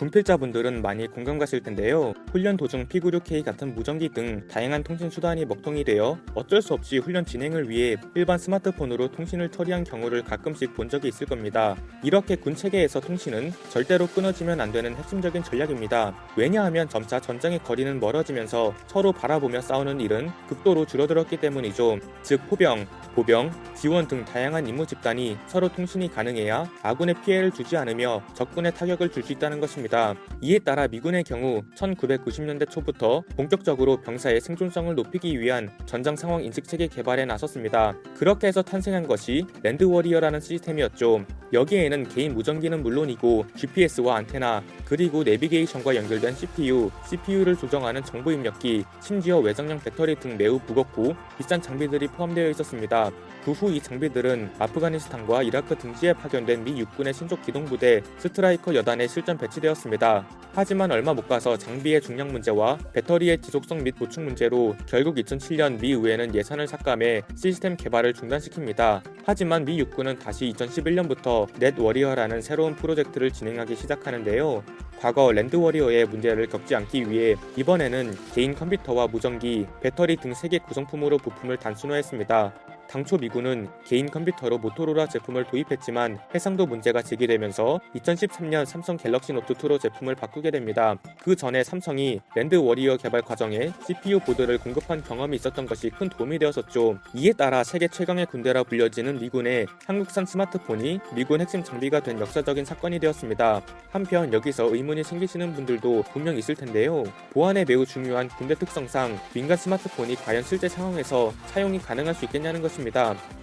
군필자분들은 많이 공감 가실 텐데요. 훈련 도중 P96K 같은 무전기 등 다양한 통신 수단이 먹통이 되어 어쩔 수 없이 훈련 진행을 위해 일반 스마트폰으로 통신을 처리한 경우를 가끔씩 본 적이 있을 겁니다. 이렇게 군 체계에서 통신은 절대로 끊어지면 안 되는 핵심적인 전략입니다. 왜냐하면 점차 전장의 거리는 멀어지면서 서로 바라보며 싸우는 일은 극도로 줄어들었기 때문이죠. 즉 포병, 보병, 지원 등 다양한 임무 집단이 서로 통신이 가능해야 아군의 피해를 주지 않으며 적군의 타격을 줄 수 있다는 것입니다. 이에 따라 미군의 경우 1990년대 초부터 본격적으로 병사의 생존성을 높이기 위한 전장 상황 인식 체계 개발에 나섰습니다. 그렇게 해서 탄생한 것이 랜드 워리어라는 시스템이었죠. 여기에는 개인 무전기는 물론이고 GPS와 안테나 그리고 내비게이션과 연결된 CPU, CPU를 조정하는 정보 입력기, 심지어 외장형 배터리 등 매우 무겁고 비싼 장비들이 포함되어 있었습니다. 그 후 이 장비들은 아프가니스탄과 이라크 등지에 파견된 미 육군의 신속 기동부대 스트라이커 여단에 실전 배치되었습니다. 하지만 얼마 못 가서 장비의 중량 문제와 배터리의 지속성 및 보충 문제로 결국 2007년 미 의회는 예산을 삭감해 시스템 개발을 중단시킵니다. 하지만 미 육군은 다시 2011년부터 넷 워리어라는 새로운 프로젝트를 진행하기 시작하는데요. 과거 랜드 워리어의 문제를 겪지 않기 위해 이번에는 개인 컴퓨터와 무전기, 배터리 등 3개 구성품으로 부품을 단순화했습니다. 당초 미군은 개인 컴퓨터로 모토로라 제품을 도입했지만 해상도 문제가 제기되면서 2013년 삼성 갤럭시 노트 2로 제품을 바꾸게 됩니다. 그 전에 삼성이 랜드 워리어 개발 과정에 CPU 보드를 공급한 경험이 있었던 것이 큰 도움이 되었었죠. 이에 따라 세계 최강의 군대라 불려지는 미군의 한국산 스마트폰이 미군 핵심 장비가 된 역사적인 사건이 되었습니다. 한편 여기서 의문이 생기시는 분들도 분명 있을 텐데요. 보안에 매우 중요한 군대 특성상 민간 스마트폰이 과연 실제 상황에서 사용이 가능할 수 있겠냐는 것입니다.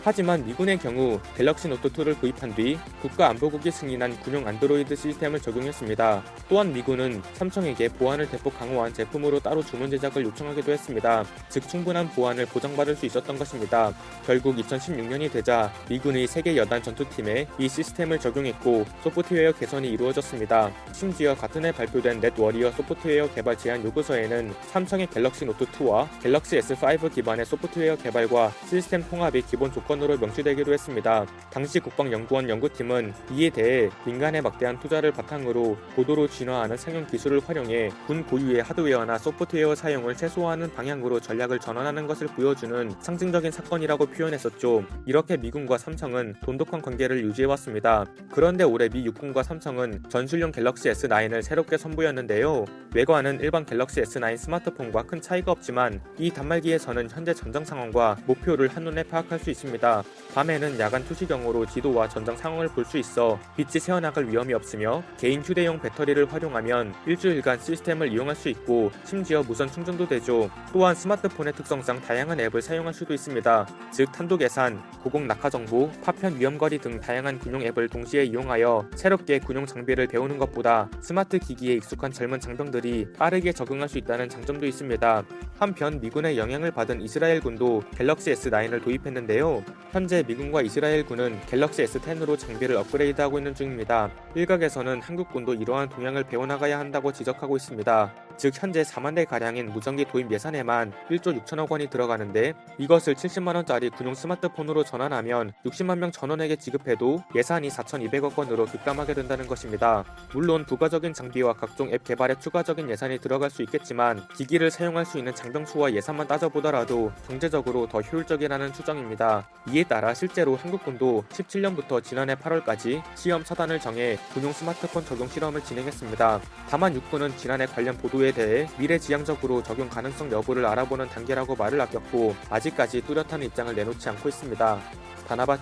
하지만 미군의 경우 갤럭시 노트 2를 구입한 뒤 국가안보국이 승인한 군용 안드로이드 시스템을 적용했습니다. 또한 미군은 삼성에게 보안을 대폭 강화한 제품으로 따로 주문 제작을 요청하기도 했습니다. 즉 충분한 보안을 보장받을 수 있었던 것입니다. 결국 2016년이 되자 미군의 세계 여단 전투팀에 이 시스템을 적용했고 소프트웨어 개선이 이루어졌습니다. 심지어 같은 해 발표된 넷 워리어 소프트웨어 개발 제안 요구서에는 삼성의 갤럭시 노트 2와 갤럭시 S5 기반의 소프트웨어 개발과 시스템 통합 이 기본 조건으로 명시되기도 했습니다. 당시 국방연구원 연구팀은 이에 대해 민간의 막대한 투자를 바탕으로 고도로 진화하는 상용 기술을 활용해 군 고유의 하드웨어나 소프트웨어 사용을 최소화하는 방향으로 전략을 전환하는 것을 보여주는 상징적인 사건이라고 표현했었죠. 이렇게 미군과 삼성은 돈독한 관계를 유지해왔습니다. 그런데 올해 미 육군과 삼성은 전술용 갤럭시 S9을 새롭게 선보였는데요. 외관은 일반 갤럭시 S9 스마트폰과 큰 차이가 없지만 이 단말기에서는 현재 전장 상황과 목표를 한눈에 파악 할 수 있습니다. 밤에는 야간 투시경으로 지도와 전장 상황을 볼 수 있어 빛이 새어나갈 위험이 없으며 개인 휴대용 배터리를 활용하면 일주일간 시스템을 이용할 수 있고 심지어 무선 충전도 되죠. 또한 스마트폰의 특성상 다양한 앱을 사용할 수도 있습니다. 즉 탄도 계산, 고공 낙하 정보, 파편 위험거리 등 다양한 군용 앱을 동시에 이용하여 새롭게 군용 장비를 배우는 것보다 스마트 기기에 익숙한 젊은 장병들이 빠르게 적응할 수 있다는 장점도 있습니다. 한편 미군의 영향을 받은 이스라엘군도 갤럭시 S9을 도입 했는데요. 현재 미군과 이스라엘군은 갤럭시 S10으로 장비를 업그레이드하고 있는 중입니다. 일각에서는 한국군도 이러한 동향을 배워나가야 한다고 지적하고 있습니다. 즉 현재 4만 대 가량인 무전기 도입 예산에만 1조 6천억 원이 들어가는데 이것을 70만 원짜리 군용 스마트폰으로 전환하면 60만 명 전원에게 지급해도 예산이 4,200억 원으로 급감하게 된다는 것입니다. 물론 부가적인 장비와 각종 앱 개발에 추가적인 예산이 들어갈 수 있겠지만 기기를 사용할 수 있는 장병 수와 예산만 따져보더라도 경제적으로 더 효율적이라는 추 정입니다. 이에 따라 실제로 한국군도 17년부터 지난해 8월까지 시험 차단을 정해 군용 스마트폰 적용 실험을 진행했습니다. 다만 육군은 지난해 관련 보도에 대해 미래지향적으로 적용 가능성 여부를 알아보는 단계라고 말을 아꼈고 아직까지 뚜렷한 입장을 내놓지 않고 있습니다. 다나바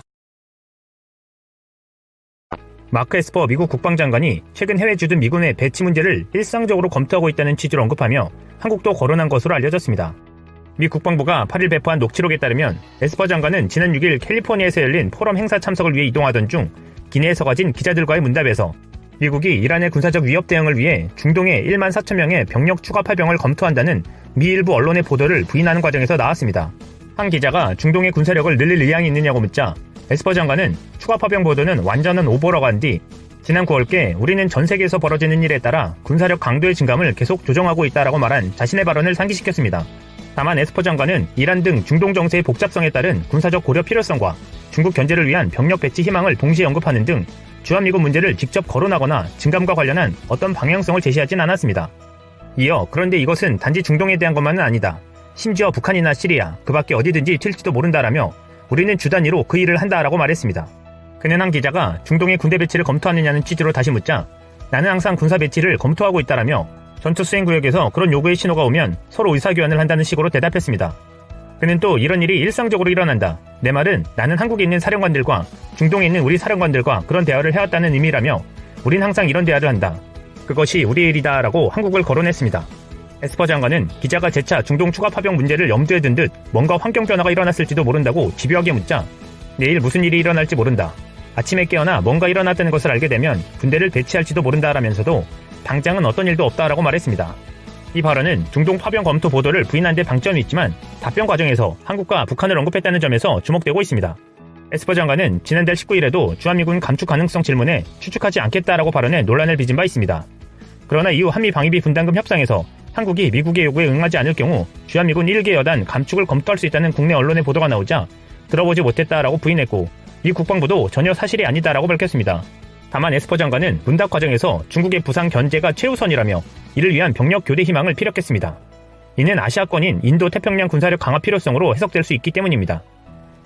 마크 에스퍼 미국 국방장관이 최근 해외 주둔 미군의 배치 문제를 일상적으로 검토하고 있다는 취지로 언급하며 한국도 거론한 것으로 알려졌습니다. 미 국방부가 8일 배포한 녹취록에 따르면 에스퍼 장관은 지난 6일 캘리포니아에서 열린 포럼 행사 참석을 위해 이동하던 중 기내에서 가진 기자들과의 문답에서 미국이 이란의 군사적 위협 대응을 위해 중동에 1만 4천 명의 병력 추가 파병을 검토한다는 미 일부 언론의 보도를 부인하는 과정에서 나왔습니다. 한 기자가 중동의 군사력을 늘릴 의향이 있느냐고 묻자 에스퍼 장관은 추가 파병 보도는 완전한 오보라고 한 뒤 지난 9월께 우리는 전 세계에서 벌어지는 일에 따라 군사력 강도의 증감을 계속 조정하고 있다라고 말한 자신의 발언을 상기시켰습니다. 다만 에스퍼 장관은 이란 등 중동 정세의 복잡성에 따른 군사적 고려 필요성과 중국 견제를 위한 병력 배치 희망을 동시에 언급하는 등 주한미군 문제를 직접 거론하거나 증감과 관련한 어떤 방향성을 제시하진 않았습니다. 이어 그런데 이것은 단지 중동에 대한 것만은 아니다. 심지어 북한이나 시리아, 그 밖에 어디든지 튈지도 모른다라며 우리는 주 단위로 그 일을 한다라고 말했습니다. 그는 한 기자가 중동의 군대 배치를 검토하느냐는 취지로 다시 묻자 나는 항상 군사 배치를 검토하고 있다라며 전투 수행 구역에서 그런 요구의 신호가 오면 서로 의사교환을 한다는 식으로 대답했습니다. 그는 또 이런 일이 일상적으로 일어난다. 내 말은 나는 한국에 있는 사령관들과 중동에 있는 우리 사령관들과 그런 대화를 해왔다는 의미라며 우린 항상 이런 대화를 한다. 그것이 우리의 일이다 라고 한국을 거론했습니다. 에스퍼 장관은 기자가 재차 중동 추가 파병 문제를 염두에 둔 듯 뭔가 환경 변화가 일어났을지도 모른다고 집요하게 묻자 내일 무슨 일이 일어날지 모른다. 아침에 깨어나 뭔가 일어났다는 것을 알게 되면 군대를 배치할지도 모른다라면서도 당장은 어떤 일도 없다라고 말했습니다. 이 발언은 중동 파병 검토 보도를 부인한 데 방점이 있지만 답변 과정에서 한국과 북한을 언급했다는 점에서 주목되고 있습니다. 에스퍼 장관은 지난달 19일에도 주한미군 감축 가능성 질문에 추측하지 않겠다라고 발언해 논란을 빚은 바 있습니다. 그러나 이후 한미 방위비 분담금 협상에서 한국이 미국의 요구에 응하지 않을 경우 주한미군 1개 여단 감축을 검토할 수 있다는 국내 언론의 보도가 나오자 들어보지 못했다라고 부인했고 미 국방부도 전혀 사실이 아니다라고 밝혔습니다. 다만 에스퍼 장관은 문답 과정에서 중국의 부상 견제가 최우선이라며 이를 위한 병력 교대 희망을 피력했습니다. 이는 아시아권인 인도 태평양 군사력 강화 필요성으로 해석될 수 있기 때문입니다.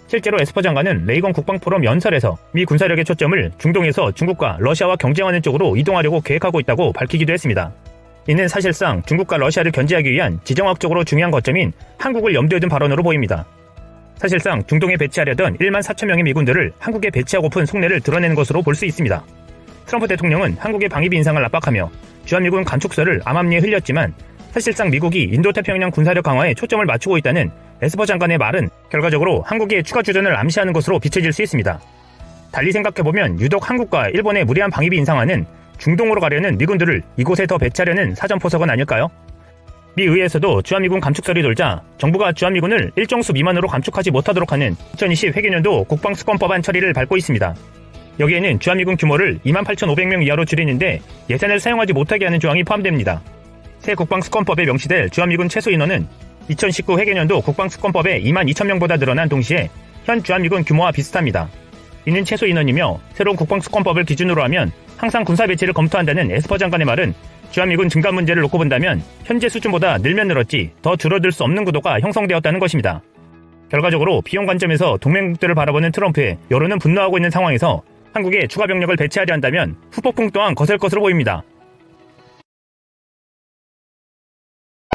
실제로 에스퍼 장관은 레이건 국방포럼 연설에서 미 군사력의 초점을 중동에서 중국과 러시아와 경쟁하는 쪽으로 이동하려고 계획하고 있다고 밝히기도 했습니다. 이는 사실상 중국과 러시아를 견제하기 위한 지정학적으로 중요한 거점인 한국을 염두에 둔 발언으로 보입니다. 사실상 중동에 배치하려던 1만 4천 명의 미군들을 한국에 배치하고픈 속내를 드러내는 것으로 볼 수 있습니다. 트럼프 대통령은 한국의 방위비 인상을 압박하며 주한미군 간축설을 암암리에 흘렸지만 사실상 미국이 인도태평양 군사력 강화에 초점을 맞추고 있다는 에스퍼 장관의 말은 결과적으로 한국의 추가 주전을 암시하는 것으로 비춰질 수 있습니다. 달리 생각해보면 유독 한국과 일본의 무리한 방위비 인상화는 중동으로 가려는 미군들을 이곳에 더 배치하려는 사전 포석은 아닐까요? 미 의회에서도 주한미군 감축설이 돌자 정부가 주한미군을 일정 수 미만으로 감축하지 못하도록 하는 2020 회계년도 국방수권법안 처리를 밟고 있습니다. 여기에는 주한미군 규모를 28,500명 이하로 줄이는데 예산을 사용하지 못하게 하는 조항이 포함됩니다. 새 국방수권법에 명시될 주한미군 최소 인원은 2019 회계년도 국방수권법에 2만 2천명보다 늘어난 동시에 현 주한미군 규모와 비슷합니다. 이는 최소 인원이며 새로운 국방수권법을 기준으로 하면 항상 군사 배치를 검토한다는 에스퍼 장관의 말은 주한미군 증가 문제를 놓고 본다면 현재 수준보다 늘면 늘었지 더 줄어들 수 없는 구도가 형성되었다는 것입니다. 결과적으로 비용 관점에서 동맹국들을 바라보는 트럼프에 여론은 분노하고 있는 상황에서 한국에 추가 병력을 배치하려 한다면 후폭풍 또한 거셀 것으로 보입니다.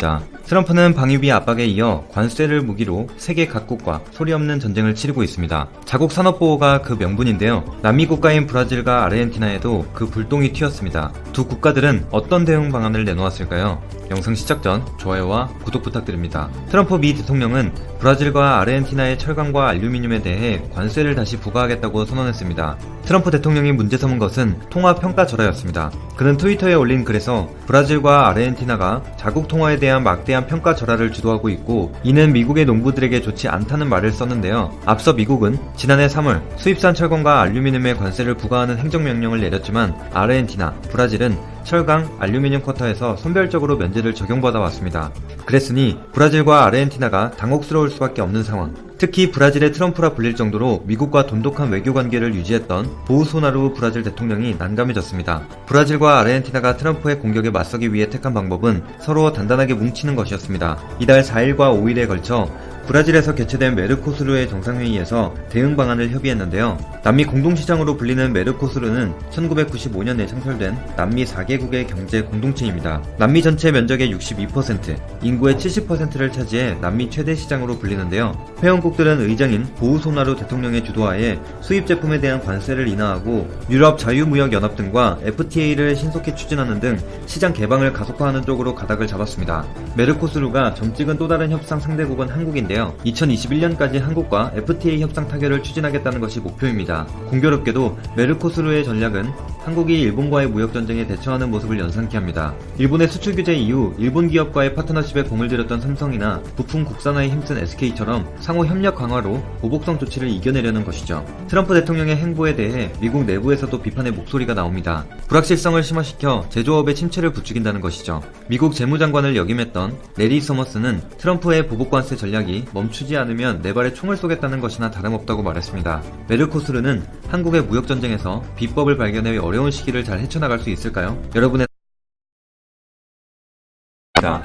자, 트럼프는 방위비 압박에 이어 관세를 무기로 세계 각국과 소리 없는 전쟁을 치르고 있습니다. 자국 산업보호가 그 명분인데요. 남미 국가인 브라질과 아르헨티나에도 그 불똥이 튀었습니다. 두 국가들은 어떤 대응 방안을 내놓았을까요? 영상 시작 전 좋아요와 구독 부탁드립니다. 트럼프 미 대통령은 브라질과 아르헨티나의 철강과 알루미늄에 대해 관세를 다시 부과하겠다고 선언했습니다. 트럼프 대통령이 문제 삼은 것은 통화 평가 절하였습니다. 그는 트위터에 올린 글에서 브라질과 아르헨티나가 자국 통화에 대한 막대한 평가 절하를 주도하고 있고 이는 미국의 농부들에게 좋지 않다는 말을 썼는데요. 앞서 미국은 지난해 3월 수입산 철강과 알루미늄에 관세를 부과하는 행정명령을 내렸지만 아르헨티나, 브라질은 철강, 알루미늄 쿼터에서 선별적으로 면제를 적용받아 왔습니다. 그랬으니 브라질과 아르헨티나가 당혹스러울 수밖에 없는 상황. 특히 브라질의 트럼프라 불릴 정도로 미국과 돈독한 외교 관계를 유지했던 보우소나루 브라질 대통령이 난감해졌습니다. 브라질과 아르헨티나가 트럼프의 공격에 맞서기 위해 택한 방법은 서로 단단하게 뭉치는 것이었습니다. 이달 4일과 5일에 걸쳐 브라질에서 개최된 메르코스루의 정상회의에서 대응 방안을 협의했는데요. 남미 공동시장으로 불리는 메르코스루는 1995년에 창설된 남미 4개국의 경제 공동체입니다. 남미 전체 면적의 62%, 인구의 70%를 차지해 남미 최대 시장으로 불리는데요. 회원국들은 의장인 보우소나루 대통령의 주도하에 수입 제품에 대한 관세를 인하하고 유럽 자유무역연합 등과 FTA를 신속히 추진하는 등 시장 개방을 가속화하는 쪽으로 가닥을 잡았습니다. 메르코스루가 점 찍은 또 다른 협상 상대국은 한국인데 요. 2021년까지 한국과 FTA 협상 타결을 추진하겠다는 것이 목표입니다. 공교롭게도 메르코스루의 전략은 한국이 일본과의 무역전쟁에 대처하는 모습을 연상케 합니다. 일본의 수출 규제 이후 일본 기업과의 파트너십에 공을 들였던 삼성이나 부품 국산화에 힘쓴 SK처럼 상호 협력 강화로 보복성 조치를 이겨내려는 것이죠. 트럼프 대통령의 행보에 대해 미국 내부에서도 비판의 목소리가 나옵니다. 불확실성을 심화시켜 제조업의 침체를 부추긴다는 것이죠. 미국 재무장관을 역임했던 레리 서머스는 트럼프의 보복 관세 전략이 멈추지 않으면 네 발에 총을 쏘겠다는 것이나 다름없다고 말했습니다. 메르코스르는 한국의 무역전쟁에서 비법을 발견해 어려운 시기를 잘 헤쳐나갈 수 있을까요? 여러분의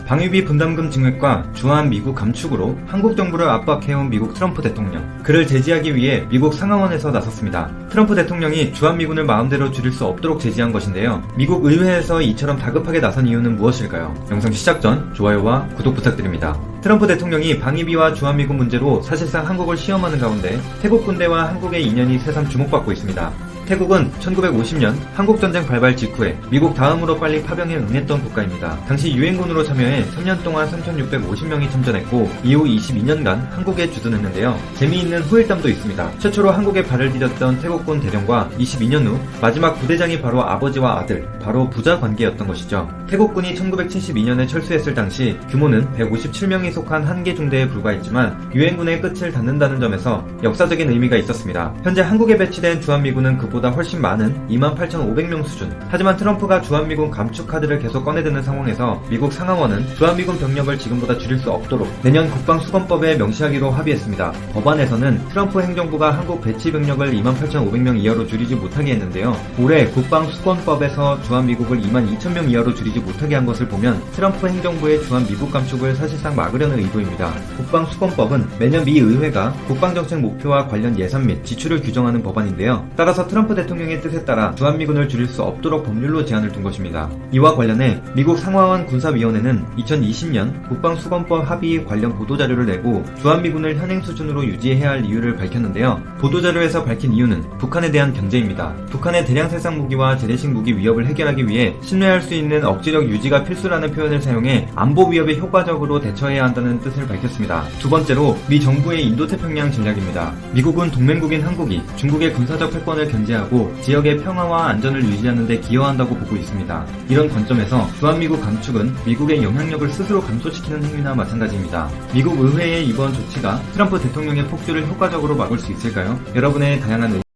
방위비 분담금 증액과 주한 미국 감축으로 한국 정부를 압박해온 미국 트럼프 대통령. 그를 제지하기 위해 미국 상하원에서 나섰습니다. 트럼프 대통령이 주한 미군을 마음대로 줄일 수 없도록 제지한 것인데요. 미국 의회에서 이처럼 다급하게 나선 이유는 무엇일까요? 영상 시작 전 좋아요와 구독 부탁드립니다. 트럼프 대통령이 방위비와 주한미군 문제로 사실상 한국을 시험하는 가운데 태국 군대와 한국의 인연이 새삼 주목받고 있습니다. 태국은 1950년 한국전쟁 발발 직후에 미국 다음으로 빨리 파병에 응했던 국가입니다. 당시 유엔군으로 참여해 3년 동안 3,650명이 참전했고 이후 22년간 한국에 주둔했는데요. 재미있는 후일담도 있습니다. 최초로 한국에 발을 디뎠던 태국군 대령과 22년 후 마지막 부대장이 바로 아버지와 아들, 바로 부자 관계였던 것이죠. 태국군이 1972년에 철수했을 당시 규모는 157명이 속한 한 개 중대에 불과했지만 유엔군의 끝을 닫는다는 점에서 역사적인 의미가 있었습니다. 현재 한국에 배치된 주한미군은 그보다 훨씬 많은 28,500명 수준. 하지만 트럼프가 주한미군 감축 카드를 계속 꺼내드는 상황에서 미국 상하원은 주한미군 병력을 지금보다 줄일 수 없도록 내년 국방수권법에 명시하기로 합의했습니다. 법안에서는 트럼프 행정부가 한국 배치 병력을 28,500명 이하로 줄이지 못하게 했는데요. 올해 국방수권법에서 주한미국을 22,000명 이하로 줄이지 못하게 한 것을 보면 트럼프 행정부의 주한미국 감축을 사실상 막으려는 의도입니다. 국방수권법은 매년 미 의회가 국방정책 목표와 관련 예산 및 지출을 규정하는 법안인데요. 따라서 트럼프 대통령의 뜻에 따라 주한미군을 줄일 수 없도록 법률로 제한을 둔 것입니다. 이와 관련해 미국 상하원 군사위원회는 2020년 국방수권법 합의 관련 보도자료를 내고 주한미군을 현행 수준으로 유지해야 할 이유를 밝혔는데요. 보도자료에서 밝힌 이유는 북한에 대한 견제입니다. 북한의 대량 살상 무기와 재래식 무기 위협을 해결하기 위해 신뢰할 수 있는 억지력 유지가 필수라는 표현을 사용해 안보 위협에 효과적으로 대처해야 한다는 뜻을 밝혔습니다. 두 번째로 미 정부의 인도태평양 전략입니다. 미국은 동맹국인 한국이 중국의 군사적 패권을 견제 하고 지역의 평화와 안전을 유지하는 데 기여한다고 보고 있습니다. 이런 관점에서 주한미국 감축은 미국의 영향력을 스스로 감소시키는 행위나 마찬가지입니다. 미국 의회의 이번 조치가 트럼프 대통령의 폭주를 효과적으로 막을 수 있을까요? 여러분의 다양한 의...